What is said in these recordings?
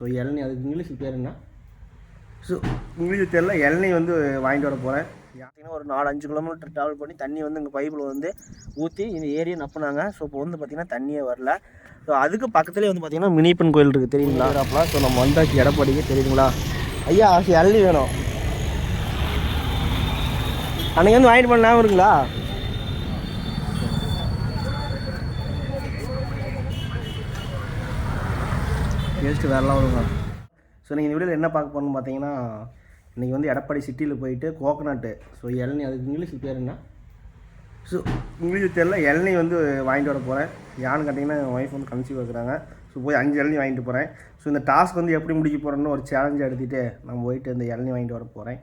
So இளநி அதுக்கு English பேர் என்ன? ஸோ இங்கிலீஷ் தெரியல இளநீ வந்து வாங்கிட்டு வர போகிறேன் பார்த்தீங்கன்னா ஒரு நாலு அஞ்சு கிலோமீட்டர் ட்ராவல் பண்ணி தண்ணி வந்து இங்கே பைப்பில் வந்து ஊற்றி இந்த ஏரியை நப்புனாங்க. ஸோ இப்போ வந்து பார்த்திங்கன்னா தண்ணியே வரல. ஸோ அதுக்கு பக்கத்துலேயே வந்து பார்த்திங்கன்னா மினிப்பன் கோயில் இருக்குது தெரியுங்களா? அப்பலாம் ஸோ நம்ம வந்தாச்சு எடப்பாடிக்கு தெரியுங்களா ஐயா இளநி வேணும். அன்றைக்கி வந்து வாங்கிட்டு பண்ண ஞாபகம் இருக்குங்களா? டேஸ்ட்டு வேறலாம் வருங்க ஸோ நீங்கள் இந்த வீடியோவில் என்ன பார்க்க போகணும்னு பார்த்தீங்கன்னா இன்றைக்கி வந்து எடப்பாடி சிட்டியில் போயிட்டு கோகனட்டு ஸோ இளநீ அதுக்கு இங்கிலீஷ் பேர் என்ன? ஸோ இங்கிலீஷ் தெரியல. இளநீ வந்து வாங்கிட்டு வர போகிறேன் யான்னு கேட்டிங்கன்னா என் ஒய்ஃப் வந்து கன்சீவ் வைக்கிறாங்க ஸோ போய் அஞ்சு இளநீ வாங்கிட்டு போகிறேன் ஸோ இந்த டாஸ்க் வந்து எப்படி முடிக்க போகிறேன்னு ஒரு சேலஞ்ச் எடுத்துகிட்டு நான் போயிட்டு இந்த இளநீ வாங்கிட்டு வர போகிறேன்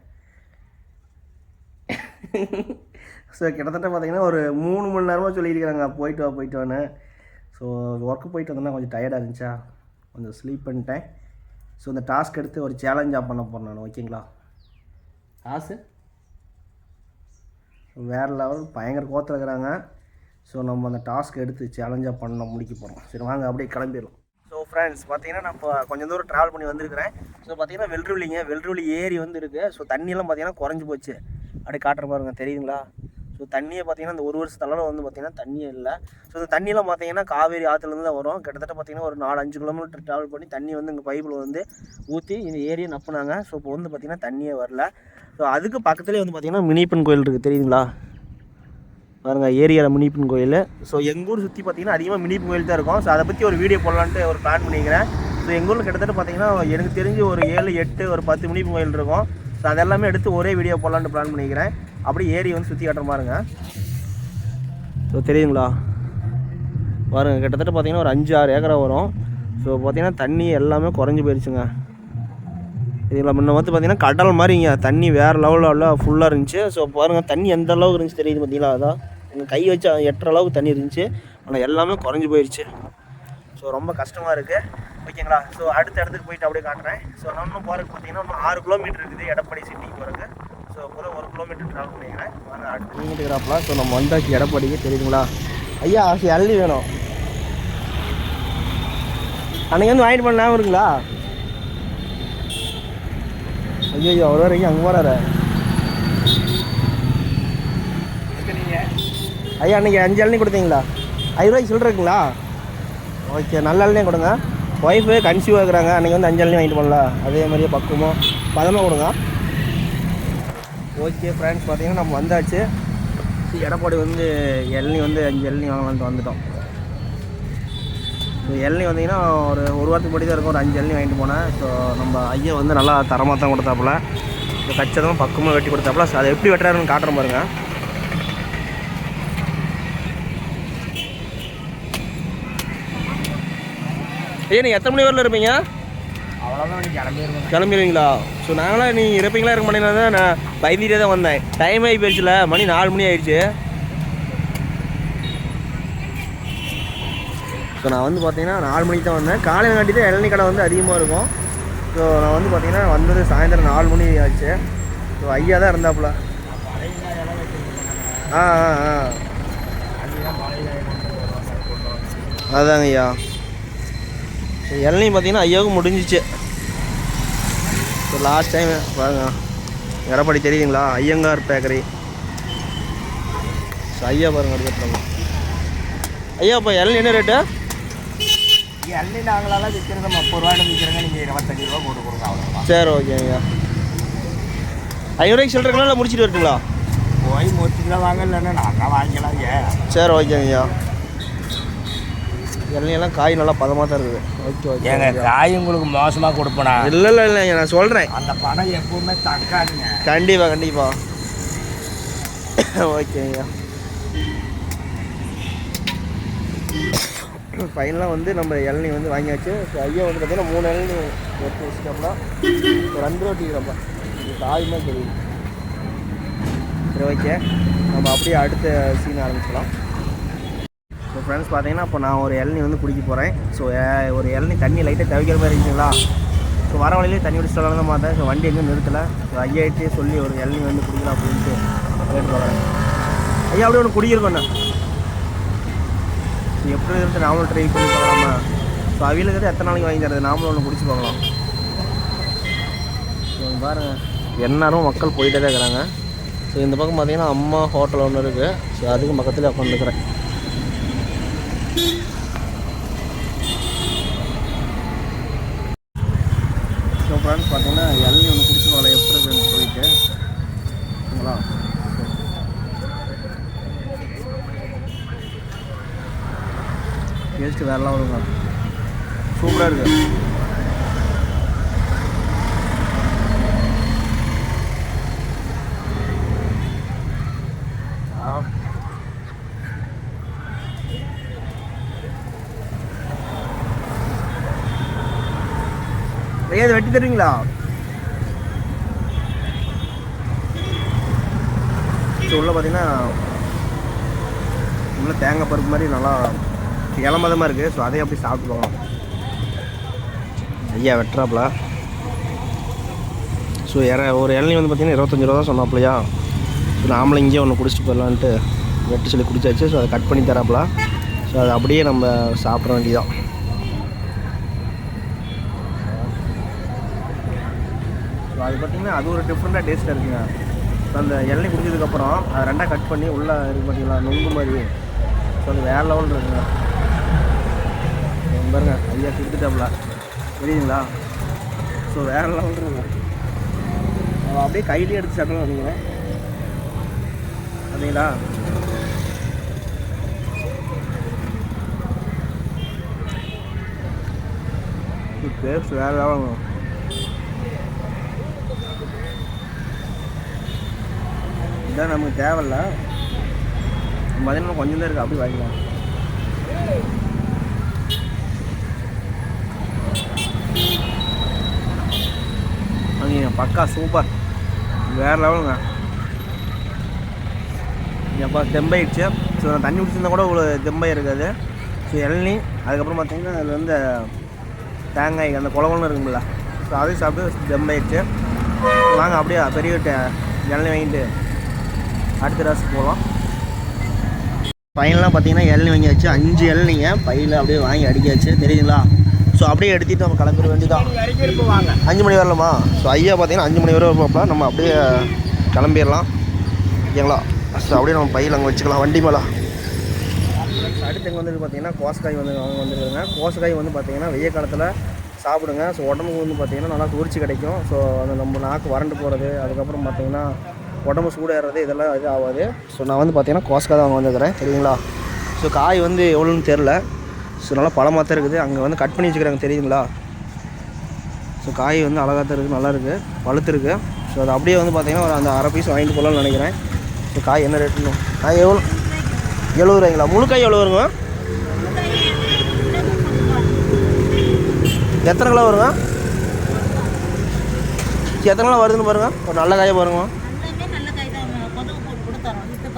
ஸோ கிட்டத்தட்ட பார்த்தீங்கன்னா ஒரு மூணு மணி நேரமாக சொல்லியிருக்கிறாங்க போயிட்டு வா போயிட்டு வான்னு. ஸோ ஒர்க்கு போயிட்டு வந்தோன்னா கொஞ்சம் டயர்டாக இருந்துச்சா? கொஞ்சம் ஸ்லீப் பண்ணிட்டேன். ஸோ இந்த டாஸ்க் எடுத்து ஒரு சேலஞ்சாக பண்ண போகிறேன் நான் ஓகேங்களா காசு வேறு லெவல் பயங்கர கோத்தில் இருக்கிறாங்க. ஸோ நம்ம அந்த டாஸ்க் எடுத்து சேலஞ்சாக பண்ண முடிக்க போகிறோம் சரி வாங்க அப்படியே கிளம்பிடலாம். ஸோ ஃப்ரெண்ட்ஸ் பார்த்தீங்கன்னா நான் இப்போ கொஞ்சம் தூரம் ட்ராவல் பண்ணி வந்திருக்கிறேன். ஸோ பார்த்தீங்கன்னா வெல்ருவிலிங்க வெல்ருவிலி ஏரி வந்து இருக்குது ஸோ தண்ணியெல்லாம் பார்த்தீங்கன்னா குறைஞ்சி போச்சு. அப்படியே காட்டுற பாருங்க தெரியுதுங்களா? ஸோ தண்ணியை பார்த்தீங்கன்னா இந்த ஒரு வருஷத்தளவு வந்து பார்த்தீங்கன்னா தண்ணியே இல்லை. ஸோ இந்த தண்ணியெல்லாம் பார்த்தீங்கன்னா காவேரி ஆற்றுலேருந்து தான் வரும். கிட்டத்தட்ட பார்த்தீங்கன்னா ஒரு நாலு அஞ்சு கிலோமீட்டர் ட்ராவல் பண்ணி தண்ணி வந்து இங்கே பைப்பில் வந்து ஊற்றி இந்த ஏரியை நப்புனாங்க. ஸோ இப்போ வந்து பார்த்தீங்கன்னா தண்ணியே வரல. ஸோ அதுக்கு பக்கத்துலேயே வந்து பார்த்தீங்கன்னா மினிப்பன் கோயில் இருக்குது தெரியுங்களா பாருங்கள் ஏரியாவில் மினிப்பன் கோயில். ஸோ எங்கள் ஊர் சுற்றி பார்த்தீங்கன்னா அதிகமாக மினிப்பன் கோயில் தான் இருக்கும். ஸோ அதை பற்றி ஒரு வீடியோ போடலான்ட்டு ஒரு பிளான் பண்ணிக்கிறேன். ஸோ எங்கள் ஊரில் கிட்டத்தட்ட பார்த்தீங்கன்னா எனக்கு தெரிஞ்சு ஒரு ஏழு எட்டு ஒரு பத்து மினிப்பன் கோயில் இருக்கும். ஸோ அதெல்லாமே எடுத்து ஒரே வீடியோ போடலான்ட்டு பிளான் பண்ணிக்கிறேன். அப்படியே ஏரி வந்து சுற்றி காட்டுற பாருங்க ஸோ தெரியுங்களா பாருங்க கிட்டத்தட்ட பார்த்தீங்கன்னா ஒரு அஞ்சு ஆறு ஏக்கரா வரும். ஸோ பார்த்தீங்கன்னா தண்ணி எல்லாமே குறைஞ்சி போயிடுச்சுங்க இதில் முன்ன வந்து பார்த்தீங்கன்னா கடல் மாதிரிங்க. தண்ணி வேறு லெவலில் ஃபுல்லாக இருந்துச்சு. ஸோ பாருங்கள் தண்ணி எந்த அளவுக்கு இருந்துச்சு தெரியுது பார்த்தீங்களா அதான் எங்கள் கை வச்சு எட்டுற அளவுக்கு தண்ணி இருந்துச்சு. ஆனால் எல்லாமே குறைஞ்சி போயிடுச்சு ஸோ ரொம்ப கஷ்டமாக இருக்குது ஓகேங்களா? ஸோ அடுத்த இடத்துக்கு போயிட்டு அப்படியே காட்டுறேன். ஸோ நம்ம போகிறதுக்கு பார்த்தீங்கன்னா இன்னும் ஆறு கிலோமீட்டர் இருக்குது எடப்பாடி சிட்டிக்கு போகிறதுக்கு ஸோ கூட ஒரு கிலோமீட்டர் ட்ராவல் பண்ணிக்கிறேன். அடுத்த ஸோ நம்ம வந்தாச்சு எடப்பாடிக்கு தெரியுங்களா ஐயா அள்ளி வேணும். அன்னைக்கு வந்து வாங்கிட்டு பண்ண ஞாபகம் இருக்குங்களா? ஐயோ அவர் வரைக்கும் அங்கே போகிறாரு ஐயா அன்றைக்கி அஞ்சு இளநீ கொடுத்தீங்களா? ஐநூறு ரூபாய்க்கு சில்லறீங்களா ஓகே நல்ல இளநீ கொடுங்க. ஒய்ஃபு கன்சீவ் ஆகுறாங்க அன்றைக்கி வந்து அஞ்சு இளநீ வாங்கிட்டு போகலாம் அதே மாதிரியே பக்குவமாக பதமாக கொடுங்க. ஓகே ஃப்ரெண்ட்ஸ் பார்த்தீங்கன்னா நம்ம வந்தாச்சு. எடப்பாடி வந்து இளநீ வந்து அஞ்சு இளநீ வாங்கலான்ட்டு வந்துட்டோம். ஸோ இளநீ வந்தீங்கன்னா ஒரு ஒரு வாரத்துக்கு முன்னாடி தான் இருக்கும். ஒரு அஞ்சு இளநீ வாங்கிட்டு போனேன். ஸோ நம்ம ஐயா வந்து நல்லா தரமாக தான் கொடுத்தாப்புல. ஸோ கச்சதமாக பக்கமாக வெட்டி கொடுத்தாப்புல. ஸோ அதை எப்படி வெட்டுறாருன்னு காட்டுறேன் பாருங்க. ஏன் நீங்கள் எத்தனை மணி வரல இருப்பீங்க? கிளம்பிடுவீங்களா ஸோ நாங்களாம் நீங்கள் இருப்பீங்களா இருக்க மாட்டீங்கன்னா தான் நான் பயந்துட்டே தான் வந்தேன். டைம் ஆகி போயிடுச்சுல மணி நாலு மணி ஆயிடுச்சு. ஸோ நான் வந்து பார்த்தீங்கன்னா நாலு மணிக்கு தான் வந்தேன். காலையில் காட்டி தான் இளநீ கடை வந்து அதிகமாக இருக்கும். ஸோ நான் வந்து பார்த்தீங்கன்னா வந்தது சாயந்தரம் நாலு மணி ஆச்சு. ஸோ ஐயா தான் இருந்தாப்புல. ஆ ஆ ஆ. அதாங்க ஐயா. இளநீ பார்த்தீங்கன்னா ஐயாவுக்கு முடிஞ்சிச்சு. ஸோ லாஸ்ட் டைம் பாருங்க. எடப்பாடி தெரியுதுங்களா? ஐயங்கார் பேக்கரி. ஸோ ஐயா பாருங்க அடுத்த ஐயா இப்போ இளநீ என்ன ரேட்டு எள்ளி நாங்களாம் விற்கிறது முப்பது ரூபாய்க்கு விற்கிறங்க நீங்கள் இருபத்தஞ்சு ரூபா போட்டு கொடுங்க அவ்வளோதான் சரி ஓகே ஐயா. ஐநூறுவாய்க்கு சில்லறங்களா இல்லை முடிச்சிட்டு வரட்டுங்களா? போய் முடிச்சுக்கலாம் வாங்க இல்லைன்னா நாங்கள் வாங்கிக்கலாம் ஏன் சரி ஓகேங்க ஐயா. இளநீலாம் காய் நல்லா பதமாக தான் இருக்குது. ஓகே ஓகே ஏங்க காய் உங்களுக்கு மோசமாக கொடுப்பனா? இல்லை இல்லை இல்லை நான் சொல்கிறேன் அந்த படம் எப்பவுமே தக்காதுங்க கண்டிப்பாக கண்டிப்பாக ஓகே ஐயா. ஃபைனலாக வந்து நம்ம இளநீ வந்து வாங்கியாச்சு. ஸோ ஐயா வந்து பார்த்தீங்கன்னா மூணு இளநீ எடுத்து வச்சுட்டோம்னா ஒரு ரெண்டு ரூபா டீக்கிறப்ப காய் மாதிரி தெரியுது சரி ஓகே. நம்ம அப்படியே அடுத்த சீன் ஆரம்பிக்கலாம் ஃப்ரெண்ட்ஸ் பார்த்தீங்கன்னா இப்போ நான் ஒரு இளநீ வந்து குடிக்க போகிறேன் ஸோ ஒரு இளநீ தண்ணி லைட்டாக தவிக்கிற மாதிரி இருக்குங்களா? ஸோ வர வழியிலே தண்ணி குடிச்சு சொல்லலாம் தான் பார்த்தேன் ஸோ வண்டி எங்கேயும் நிறுத்தலை. ஸோ ஐயாயிட்டே சொல்லி ஒரு இளநீ வந்து குடிக்கலாம் அப்படின்ட்டு கேட்டு போகிறேன் ஐயா அப்படியே ஒன்று குடியிருக்கோண்ணா எப்படி இருந்து நாமளும் ட்ரை பண்ணி பார்க்கலாமா? ஸோ அவியலுக்கு எத்தனை நாளைக்கு வாங்கி தரது? நாமளும் ஒன்று குடிச்சு பார்க்கலாம். ஸோ எந்நேரம் மக்கள் போயிட்டே தான் இருக்கிறாங்க. ஸோ இந்த பக்கம் பார்த்தீங்கன்னா அம்மா ஹோட்டல் ஒன்று இருக்குது ஸோ அதுக்கு பக்கத்தில் உட்காந்துருக்குறேன் ஸோ ஃப்ரெண்ட்ஸ் தண்ணி ஒன்று குடிச்சு பார்க்கலாம் எப்படி இருக்குன்னு சொல்லிட்டு. சரிங்களா டேஸ்ட்டு வேறலாம் வருங்க. சூப்பராக இருக்குது ஐயா வெட்டி தருவீங்களா? ஸோ உள்ளே பார்த்தீங்கன்னா உள்ளே தேங்காய் பருப்பு மாதிரி நல்லா இளமதமாக இருக்குது ஸோ அதையும் அப்படி சாப்பிட்டுக்கலாம். ஐயா வெட்டுறாப்புல ஸோ இற ஒரு இளநீ வந்து பார்த்தீங்கன்னா இருபத்தஞ்சி ரூபா தான் சொன்னாப்புலையா ஸோ நாமளும் இங்கேயே ஒன்று குடிச்சிட்டு போயிடலான்ட்டு வெட்டு சொல்லி குடிச்சாச்சு. ஸோ அதை கட் பண்ணி தராப்புல ஸோ அதை அப்படியே நம்ம சாப்பிட வேண்டியதான் ஸோ அது பார்த்தீங்கன்னா அது ஒரு டிஃப்ரெண்ட்டாக டேஸ்ட்டாக இருக்குங்க. அந்த எண்ணெய் குடிச்சதுக்கப்புறம் அதை ரெண்டாக கட் பண்ணி உள்ளே இருக்கு பார்த்தீங்களா நொங்கு மாதிரி. ஸோ அது வேறு லெவல் இருக்குங்க. பாருங்க ஐயா கொடுத்துட்டாப்புல. தெரியுங்களா ஸோ வேறு லெவல் இருக்குங்க. அப்படியே கையிலே எடுத்து சாப்பிடலாம் நினைக்கிறேன் பார்த்தீங்களா டேஸ்ட் வேறு லெவலுங்க இதான் நமக்கு தேவையில்ல. மதியானம் கொஞ்சம் தான் இருக்குது அப்படி வாங்கிக்கலாம். அங்கே பக்கா சூப்பர் வேறு லெவலுங்க. அப்போ தெம்பாயிடுச்சு ஸோ நான் தண்ணி குடிச்சிருந்தா கூட இவ்வளோ தெம்பாய் இருக்காது. ஸோ இளநி அதுக்கப்புறம் பார்த்தீங்கன்னா அதில் வந்து தேங்காய் அந்த குளகுளம் இருக்குங்களா ஸோ அதையும் சாப்பிட்டு தெம்பாயிடுச்சு வாங்க அப்படியே பெரிய இளநி வாங்கிட்டு அடுத்த ராசி போகலாம் பையன்லாம் பார்த்தீங்கன்னா இளநீ வாங்கியாச்சு. அஞ்சு இளநீங்க பையில் அப்படியே வாங்கி அடிக்காச்சு. தெரியுதுங்களா ஸோ அப்படியே எடுத்துகிட்டு நம்ம கிளம்பிட வேண்டியதான் அஞ்சு மணி வரலாமா? ஸோ ஐயா பார்த்தீங்கன்னா அஞ்சு மணி வரை இருப்பா நம்ம அப்படியே கிளம்பிடலாம். ஓகேங்களா? ஸோ அப்படியே நம்ம பையில் அங்கே வச்சுக்கலாம். வண்டி மேலே. அடுத்து இங்கே வந்து பார்த்தீங்கன்னா கோசக்காய் வந்து அவங்க வந்துருக்குங்க. கோசக்காய் வந்து பார்த்தீங்கன்னா வெய்ய காலத்தில் சாப்பிடுங்க. ஸோ உடம்புக்கு வந்து பார்த்திங்கன்னா நல்லா குளிர்ச்சி கிடைக்கும். ஸோ அந்த நம்ம நாக்கு வறண்டு போகிறது அதுக்கப்புறம் பார்த்திங்கன்னா உடம்பு சூடாகிறது இதெல்லாம் இது ஆகாது. ஸோ நான் வந்து பார்த்தீங்கன்னா கோசக்காய் தான் வந்துருக்கிறேன் சரிங்களா? ஸோ காய் வந்து எவ்வளோன்னு தெரில ஸோ நல்லா பழமாக தான் இருக்குது. அங்கே வந்து கட் பண்ணி வச்சுக்கிறாங்க தெரியுங்களா ஸோ காய் வந்து அழகாக தான் இருக்குது நல்லா இருக்குது. பழுத்துருக்கு ஸோ அது அப்படியே வந்து பார்த்தீங்கன்னா ஒரு அந்த அரை பீஸ் வாங்கிட்டு போகலான்னு நினைக்கிறேன். ஸோ காய் என்ன ரேட்டுன்னு காய் எவ்வளோ எழுபது ரூபாய்ங்களா? முழு காய் எவ்வளோ வருங்க? எத்தனை கிலோ வருங்க? எத்தனை கிலோ வருதுன்னு பாருங்க. ஒரு நல்ல காயை பாருங்க எல்லாமே நல்ல காய் தான் கொதவு போட்டு கூட தரோம் இப்போ அது எத்தனை கிலோ இருக்குது அது ஒன்றரை கிலோ கொத்தினது இது போட தான்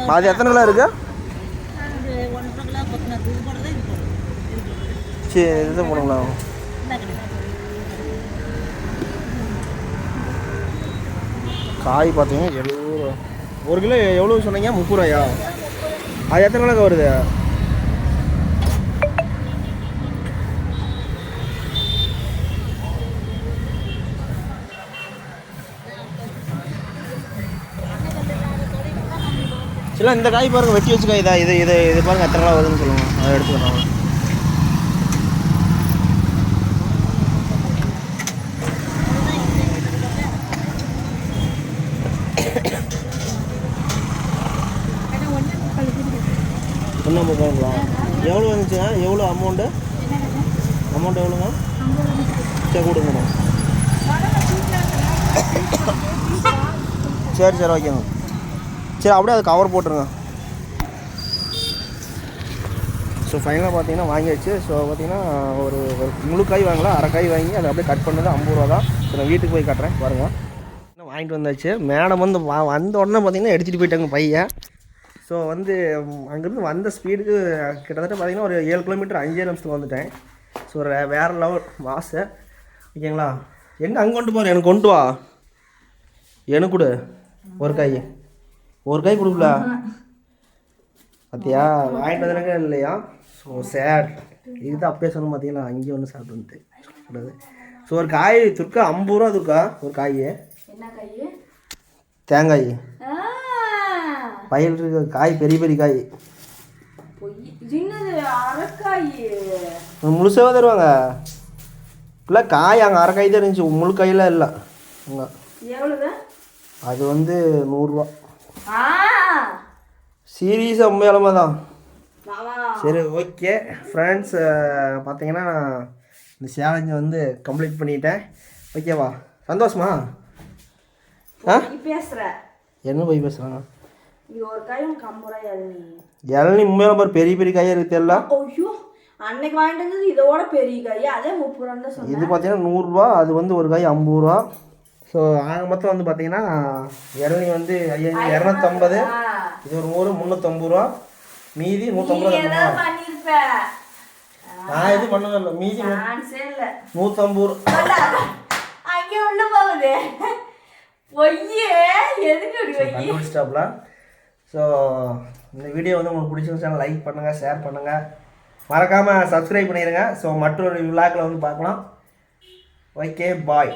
இது போடும் இது போடும் சரி இது போடுங்களா? காய் பார்த்தீங்கன்னா எழுபது ரூபா. ஒரு கிலோ எவ்வளோ சொன்னீங்க? முப்பது ரூபாயா? அது எத்தனை கிலோ வருது? இல்லை இந்த காய் பாருங்க வெட்டி வச்சு காய் இது இது இது பாருங்க எத்தனை கிலோ வருதுன்னு சொல்லுவாங்க அதை எடுத்துக்கிறோம் ஒன்றும் போகணுங்களா எவ்வளோ வந்துச்சுங்க? எவ்வளோ அமௌண்ட்டு அமௌண்ட் எவ்வளோங்க சரி கொடுங்க. சரி சரி ஓகேங்க. சரி அப்படியே அது கவர் போட்டுருங்க. ஸோ ஃபைனலாக பார்த்தீங்கன்னா வாங்கியாச்சு. ஸோ பார்த்தீங்கன்னா ஒரு ஒரு முழு காய் வாங்கலாம் அரை காய் வாங்கி அதை அப்படியே கட் பண்ணது ஐம்பது ரூபா தான். ஸோ நான் வீட்டுக்கு போய் கட்டுறேன் பாருங்க. இன்னும் வாங்கிட்டு வந்தாச்சு. மேடம் வந்து வா வந்த உடனே பார்த்தீங்கன்னா எடுத்துகிட்டு போயிட்டாங்க பையன். ஸோ வந்து அங்கேருந்து வந்த ஸ்பீடுக்கு கிட்டத்தட்ட பார்த்தீங்கன்னா ஒரு ஏழு கிலோமீட்டர் அஞ்சே நிமிஷத்துக்கு வந்துட்டேன். ஸோ வே வேறு லெவல் மாசு ஓகேங்களா? எங்கே அங்கே கொண்டு போகிறேன் எனக்கு கொண்டு வா. எனக்கு கொடு. ஒரு காய். ஒரு காய் கொடுக்கல. பார்த்தியா வாங்கிட்டு வந்தனங்க இல்லையா? ஸோ சேட் இதுதான் அப்பயே சொன்ன பார்த்தீங்களா அங்கேயும் ஒன்று சாப்பிட்டு கூடாது ஸோ ஒரு காய் துர்க்கா ஐம்பது ரூபா துர்க்கா ஒரு காய் தேங்காய். இருக்க காய் பெரிய பெரிய காய். முழுசாவே தருவாங்க. இல்லை காய் அங்கே அரை காய் தான் இருந்துச்சு. முழு காயெல்லாம் இல்லை. அது வந்து நூறுரூவா சீரியஸாக உண்மையாலுமே தான். சரி ஓகே. ஃப்ரெண்ட்ஸ் பார்த்தீங்கன்னா இந்த சேலஞ்சை வந்து கம்ப்ளீட் பண்ணிட்டேன். ஓகேவா சந்தோஷமா? ஆ? நீ பேசுற. என்ன போய் பேசுகிறாங்க இது ஒரு காய் உனக்கு ஐம்பது ரூபாய் இளநீ இளநீ உண்மையில பாரு பெரிய பெரிய காயாக இருக்குது எல்லாம் ஐயோ அன்னைக்கு வாங்கிட்டு வந்தது இதோட பெரிய காய்? அதே முப்பது ரூபான்னு தான் சொன்னேன். இது பார்த்தீங்கன்னா நூறுரூவா அது வந்து ஒரு காய் ஐம்பது ரூபா. ஸோ ஆக மொத்தம் வந்து பார்த்தீங்கன்னா இளநீ வந்து ஐயா இரநூத்தம்பது. இது ஒரு நூறு முந்நூற்றம்பது ரூபா. மீதி நூற்றம்பது ரூபா நான் எதுவும் பண்ணவே இல்லை. மீதி நூற்றம்பது ரூபா அங்க உள்ள போகுது. பொய்யே எதுக்கு ஸோ இந்த வீடியோ வந்து உங்களுக்கு பிடிச்சிருந்துச்சுன்னா லைக் பண்ணுங்கள் ஷேர் பண்ணுங்கள் மறக்காமல் சப்ஸ்கிரைப் பண்ணிடுங்க ஸோ மற்றொரு விழாக்களை வந்து பார்க்கலாம். Okay bye